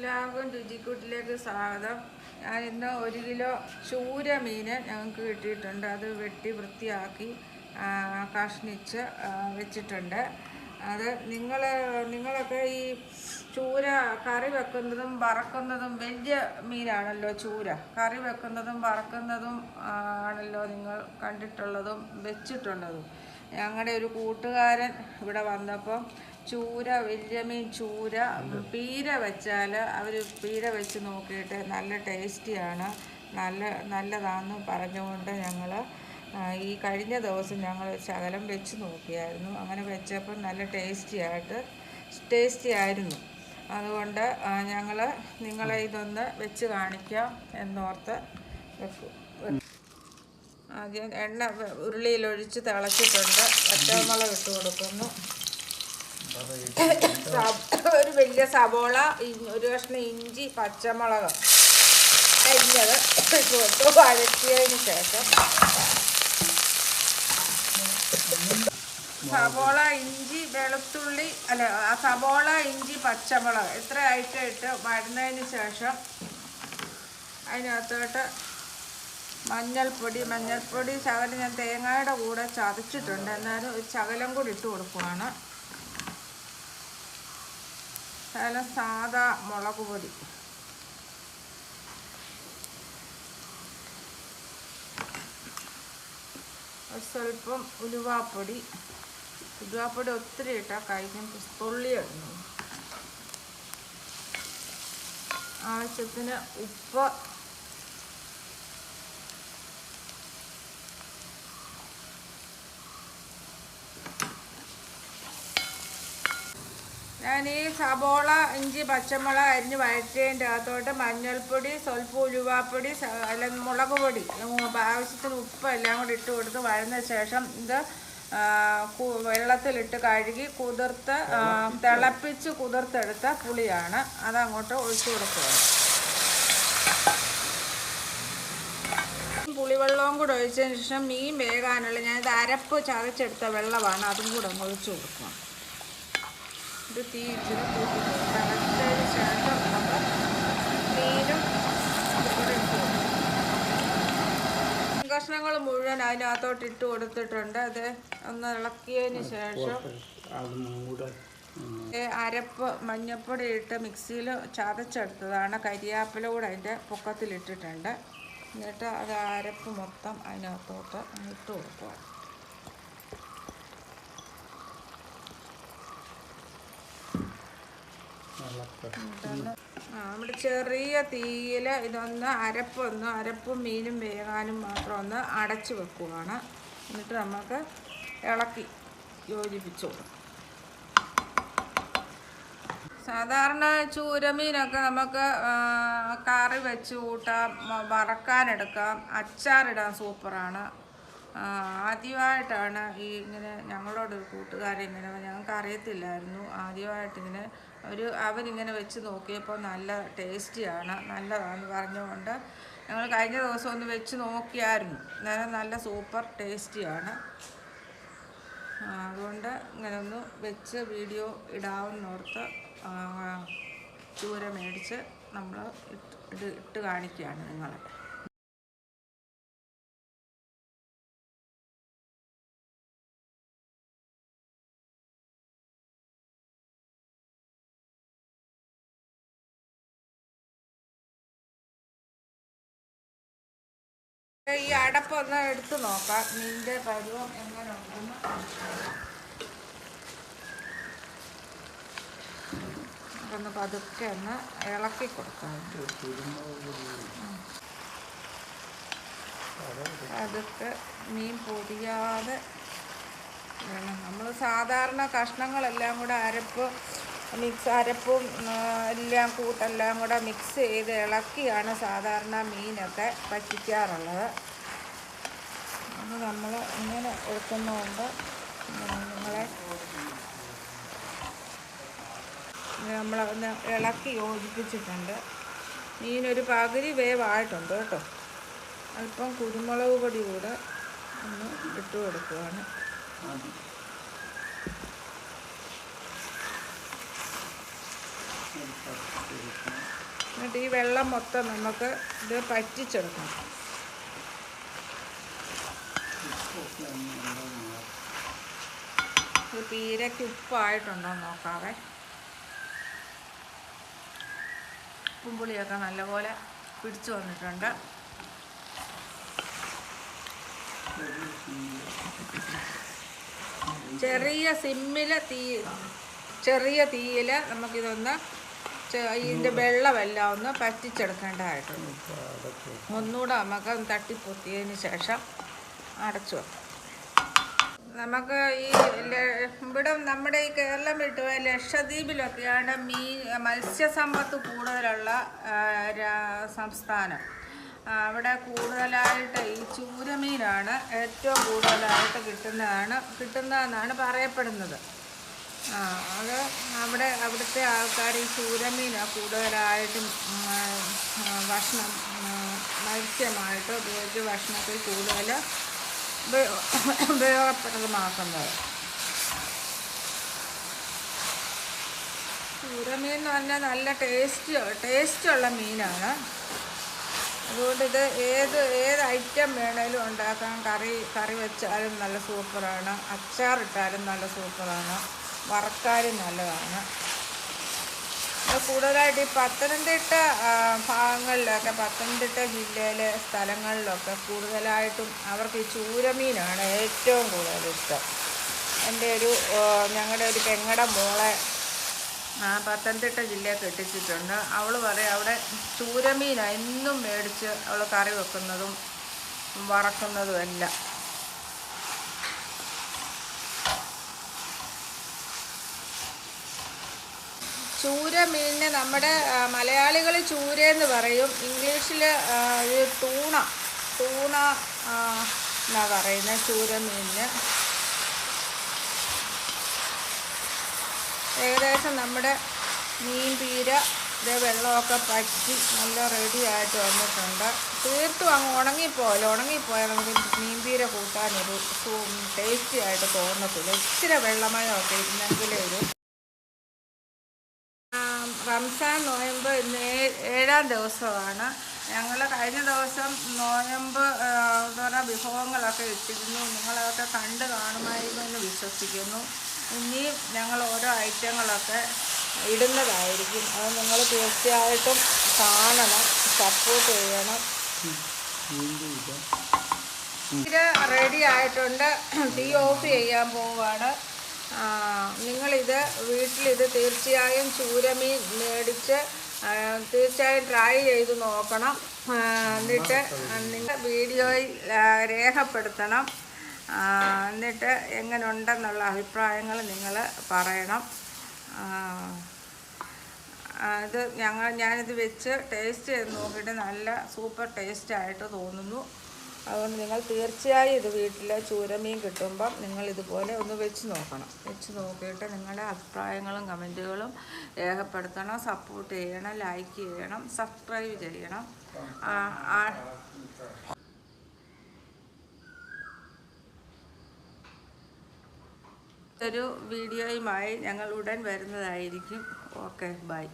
എല്ലാവർക്കും രുചിക്കൂട്ടിലേക്ക് സ്വാഗതം. ഞാൻ ഇന്ന് ഒരു കിലോ ചൂര മീൻ ഞങ്ങൾക്ക് കിട്ടിയിട്ടുണ്ട്. അത് വെട്ടി വൃത്തിയാക്കി കഷ്ണിച്ച് വെച്ചിട്ടുണ്ട്. അത് നിങ്ങൾ നിങ്ങളൊക്കെ ഈ ചൂര കറി വെക്കുന്നതും വറക്കുന്നതും വലിയ മീനാണല്ലോ ചൂര. കറി വെക്കുന്നതും വറക്കുന്നതും ആണല്ലോ നിങ്ങൾ കണ്ടിട്ടുള്ളതും വെച്ചിട്ടുള്ളതും. ഞങ്ങളുടെ ഒരു കൂട്ടുകാരൻ ഇവിടെ വന്നപ്പോൾ ചൂര വലിയ മീൻ ചൂര പീര വെച്ചാൽ അവർ പീര വെച്ച് നോക്കിയിട്ട് നല്ല ടേസ്റ്റിയാണ്. നല്ല നല്ലതാണെന്ന് പറഞ്ഞുകൊണ്ട് ഞങ്ങൾ ഈ കഴിഞ്ഞ ദിവസം ഞങ്ങൾ ശകലം വെച്ച് നോക്കിയായിരുന്നു. അങ്ങനെ വെച്ചപ്പോൾ നല്ല ടേസ്റ്റിയായിട്ട് ടേസ്റ്റി ആയിരുന്നു അതുകൊണ്ട് ഞങ്ങൾ നിങ്ങളെ ഇതൊന്ന് വെച്ച് കാണിക്കാം എന്നോർത്ത് വെക്കും ആദ്യം എണ്ണ ഉരുളിയിലൊഴിച്ച് തിളച്ചിട്ടുണ്ട്. പച്ചമുളക് ഇട്ട് കൊടുക്കുന്നു. ഒരു വലിയ സവോള ഒരു കഷ്ണം ഇഞ്ചി പച്ചമുളക് അരിഞ്ഞത് ഇട്ട് വഴറ്റിയതിന് ശേഷം സവോള ഇഞ്ചി വെളുത്തുള്ളി അല്ല ആ സവോള ഇഞ്ചി പച്ചമുളക് ഇത്ര ഐറ്റം ഇട്ട് വരുന്നതിന് ശേഷം അതിനകത്തോട്ട് മഞ്ഞൾപ്പൊടി മഞ്ഞൾപ്പൊടി ശകലം ഞാൻ തേങ്ങയുടെ കൂടെ ചതച്ചിട്ടുണ്ട്. എന്നാലും ഒരു ശകലം കൂടി ഇട്ട് കൊടുക്കുവാണ്. ശകലം സാദാ മുളക് പൊടി. സ്വല്പം ഉലുവാപ്പൊടി. ഉലുവാപ്പൊടി ഒത്തിരി ഇട്ടാൽ കഴിക്കും തുള്ളി ഇടുന്നു. ആവശ്യത്തിന് ഉപ്പ് ഈ സബോള ഇഞ്ചി പച്ചമുളക് അരിഞ്ഞ് വഴറ്റേന്റെ അകത്തോട്ട് മഞ്ഞൾപ്പൊടി സ്വല്പം ഉലുവാപ്പൊടി അല്ല മുളക് പൊടി ആവശ്യത്തിന് ഉപ്പ് എല്ലാം കൂടി ഇട്ട് കൊടുത്ത് വഴന്ന ശേഷം ഇത് വെള്ളത്തിലിട്ട് കഴുകി കുതിർത്ത് തിളപ്പിച്ച് കുതിർത്തെടുത്ത പുളിയാണ്. അതങ്ങോട്ട് ഒഴിച്ചു കൊടുക്കുകയാണ്. പുളിവെള്ളവും കൂടെ ഒഴിച്ചതിന് ശേഷം മീൻ വേകാനുള്ള ഞാനിത് അരപ്പ് ചതച്ചെടുത്ത വെള്ളമാണ് അതും കൂടെ ഒന്ന് ഒഴിച്ചു കൊടുക്കണം ഇത് തീ ഇച്ചിരി കൂട്ടി തിളച്ചതിന് ശേഷം മീനും ഇട്ട് കഷ്ണങ്ങൾ മുഴുവൻ അതിനകത്തോട്ട് ഇട്ട് കൊടുത്തിട്ടുണ്ട്. അത് ഒന്ന് ഇളക്കിയതിന് ശേഷം അരപ്പ് മഞ്ഞപ്പൊടി ഇട്ട് മിക്സിയിൽ ചതച്ചെടുത്തതാണ്. കരിയാപ്പില കൂടെ അതിന്റെ പൊക്കത്തിലിട്ടിട്ടുണ്ട്. എന്നിട്ട് അത് അരപ്പ് മൊത്തം അതിനകത്തോട്ട് ഇട്ട് കൊടുക്കുക ഇളക്കം ഇതൊന്ന് ആ നമ്മുടെ ചെറിയ തീയിൽ ഇതൊന്ന് അരപ്പൊന്ന് അരപ്പും മീനും വേകാനും മാത്രം ഒന്ന് അടച്ചു വെക്കുവാണ്. എന്നിട്ട് നമുക്ക് ഇളക്കി യോജിപ്പിച്ചു കൊടുക്കും. സാധാരണ ചൂരമീനൊക്കെ നമുക്ക് കറി വെച്ച് കൂട്ടാം വറക്കാനെടുക്കാം. അച്ചാറിടാൻ സൂപ്പറാണ്. ആദ്യമായിട്ടാണ് ഈ ഇങ്ങനെ ഞങ്ങളോട് ഒരു കൂട്ടുകാരൻ ഇങ്ങനെ ഞങ്ങൾക്ക് അറിയത്തില്ലായിരുന്നു ആദ്യമായിട്ടിങ്ങനെ ഒരു അവരിങ്ങനെ വെച്ച് നോക്കിയപ്പോൾ നല്ല ടേസ്റ്റിയാണ് നല്ലതാണെന്ന് പറഞ്ഞുകൊണ്ട് ഞങ്ങൾ കഴിഞ്ഞ ദിവസം ഒന്ന് വെച്ച് നോക്കിയായിരുന്നു. അന്നേരം നല്ല സൂപ്പർ ടേസ്റ്റിയാണ്. അതുകൊണ്ട് ഇങ്ങനെ ഒന്ന് വെച്ച് വീഡിയോ ഇടാവുന്നോർത്ത് ചൂര മേടിച്ച് നമ്മൾ ഇട്ട് ഇട്ട് കാണിക്കുകയാണ് നിങ്ങളെ. ഈ അടപ്പൊന്ന് എടുത്തു നോക്കാം. മീന്റെ പരുവം എങ്ങനെ ഉണ്ടെന്ന്. ഒന്ന് പതുക്കെ ഒന്ന് ഇളക്കി കൊടുക്കാം. പതുക്കെ മീൻ പൊതിയാതെ വേണം. നമ്മൾ സാധാരണ കഷ്ണങ്ങളെല്ലാം കൂടെ അരപ്പ് മിക്സ് അരപ്പും എല്ലാം കൂട്ടെല്ലാം കൂടെ മിക്സ് ചെയ്ത് ഇളക്കിയാണ് സാധാരണ മീനൊക്കെ പറ്റിക്കാറുള്ളത്. അത് നമ്മൾ ഇങ്ങനെ എടുക്കുന്നതുകൊണ്ട് നിങ്ങളെ നമ്മൾ ഇളക്കി യോജിപ്പിച്ചിട്ടുണ്ട്. മീനൊരു പകുതി വേവായിട്ടുണ്ട് കേട്ടോ. അല്പം കുരുമുളക് പൊടി കൂടെ ഒന്ന് ഇട്ട് കൊടുക്കുകയാണ് എന്നിട്ട് ഈ വെള്ളം മൊത്തം നമുക്ക് ഇത് പറ്റിച്ചെടുക്കണം ഇത് പീരയ്ക്ക് ഉപ്പായിട്ടുണ്ടോ നോക്കാവേ. ഉപ്പും പുളിയൊക്കെ നല്ലപോലെ പിടിച്ചു വന്നിട്ടുണ്ട്. ചെറിയ സിമ്മിൽ തീ ചെറിയ തീയിൽ നമുക്കിതൊന്ന് ഇതിന്റെ വെള്ളമെല്ലാം ഒന്ന് പറ്റിച്ചെടുക്കേണ്ടതായിട്ടുണ്ട്. ഒന്നുകൂടെ നമുക്ക് തട്ടി തട്ടിപ്പൊത്തിയതിന് ശേഷം അടച്ചു വെക്കാം. നമുക്ക് ഈ ഇവിടെ നമ്മുടെ ഈ കേരളം വിട്ടു പോയ ലക്ഷദ്വീപിലൊക്കെയാണ് മീൻ മത്സ്യസമ്പത്ത് കൂടുതലുള്ള സംസ്ഥാനം. അവിടെ കൂടുതലായിട്ട് ഈ ചൂരമീനാണ് ഏറ്റവും കൂടുതലായിട്ട് കിട്ടുന്നതാണ് കിട്ടുന്നതെന്നാണ് പറയപ്പെടുന്നത്. അത് അവിടെ അവിടുത്തെ ആൾക്കാർ ഈ ചൂരമീനാണ് കൂടുതലായിട്ടും ഭക്ഷണം മത്സ്യമായിട്ട് ഉപയോഗിച്ച് ഭക്ഷണത്തിൽ കൂടുതൽ ഉപയോ- ഉപയോഗപ്രദമാക്കുന്നത്. ചൂരമീൻ എന്ന് പറഞ്ഞാൽ നല്ല ടേസ്റ്റ് ടേസ്റ്റുള്ള മീനാണ്. അതുകൊണ്ട് ഇത് ഏത് ഏത് ഐറ്റം വേണേലും ഉണ്ടാക്കാം. കറി കറി വെച്ചാലും നല്ല സൂപ്പറാണ്. അച്ചാറിട്ടാലും നല്ല സൂപ്പറാണ്. വറക്കാനും നല്ലതാണ്. കൂടുതലായിട്ട് ഈ പത്തനംതിട്ട ഭാഗങ്ങളിലൊക്കെ പത്തനംതിട്ട ജില്ലയിലെ സ്ഥലങ്ങളിലൊക്കെ കൂടുതലായിട്ടും അവർക്ക് ഈ ചൂരമീനാണ് ഏറ്റവും കൂടുതൽ ഇഷ്ടം. എന്റെ ഒരു ഞങ്ങളുടെ ഒരു പെങ്ങടെ മോളെ പത്തനംതിട്ട ജില്ലയിൽ കെട്ടിച്ചിട്ടുണ്ട്. അവൾ പറയും അവിടെ ചൂരമീനാണ് എന്നും മേടിച്ച് അവൾ കറി വെക്കുന്നതും വറക്കുന്നതും എല്ലാം. ചൂര മീനിന് നമ്മുടെ മലയാളികൾ എന്ന് പറയും. ഇംഗ്ലീഷിൽ തൂണ. ടൂണ ടൂണ എന്നാ പറയുന്നത് ചൂര മീനിന് ഏകദേശം നമ്മുടെ മീൻ പീര ഇത് വെള്ളമൊക്കെ പറ്റി നല്ല റെഡി ആയിട്ട് വന്നിട്ടുണ്ട്. തീർത്തും അങ്ങ് ഉണങ്ങിപ്പോയല്ലോ ഉണങ്ങിപ്പോയാൽ നമുക്ക് മീൻ തീര കൂട്ടാനൊരു ടേസ്റ്റി ആയിട്ട് തോന്നത്തില്ല. ഇച്ചിരി വെള്ളമയമൊക്കെ ഇരുന്നെങ്കിലേ ഒരു റംസാൻ നോയമ്പ് ഏഴാം ദിവസമാണ്. ഞങ്ങൾ കഴിഞ്ഞ ദിവസം നോയമ്പ് എന്ന് പറഞ്ഞാൽ വിഭവങ്ങളൊക്കെ ഇട്ടിരുന്നു. നിങ്ങളതൊക്കെ കണ്ട് കാണുമായിരുന്നു എന്ന് വിശ്വസിക്കുന്നു. ഇനിയും ഞങ്ങൾ ഓരോ ഐറ്റങ്ങളൊക്കെ ഇടുന്നതായിരിക്കും. അത് നിങ്ങൾ തീർച്ചയായിട്ടും കാണണം സപ്പോർട്ട് ചെയ്യണം. റെഡി ആയിട്ടുണ്ട്. തീ ഓഫ് ചെയ്യാൻ പോവുകയാണ് നിങ്ങളിത് വീട്ടിലിത് തീർച്ചയായും ചൂരമീൻ മേടിച്ച് തീർച്ചയായും ട്രൈ ചെയ്ത് നോക്കണം. എന്നിട്ട് നിങ്ങൾ വീഡിയോയിൽ രേഖപ്പെടുത്തണം. എന്നിട്ട് എങ്ങനെ ഉണ്ടെന്നുള്ള അഭിപ്രായങ്ങൾ നിങ്ങൾ പറയണം. ഇത് ഞങ്ങൾ ഞാനിത് വെച്ച് ടേസ്റ്റ് ചെയ്ത് നോക്കിയിട്ട് നല്ല സൂപ്പർ ടേസ്റ്റായിട്ട് തോന്നുന്നു. അതുകൊണ്ട് നിങ്ങൾ തീർച്ചയായും ഇത് വീട്ടിൽ ചൂരമീൻ കിട്ടുമ്പം നിങ്ങൾ ഇതുപോലെ ഒന്ന് വെച്ച് നോക്കണം. വെച്ച് നോക്കിയിട്ട് നിങ്ങളുടെ അഭിപ്രായങ്ങളും കമന്റുകളും രേഖപ്പെടുത്തണം സപ്പോർട്ട് ചെയ്യണം ലൈക്ക് ചെയ്യണം സബ്സ്ക്രൈബ് ചെയ്യണം. ഒരു വീഡിയോയുമായി ഞങ്ങൾ ഉടൻ വരുന്നതായിരിക്കും. Okay bye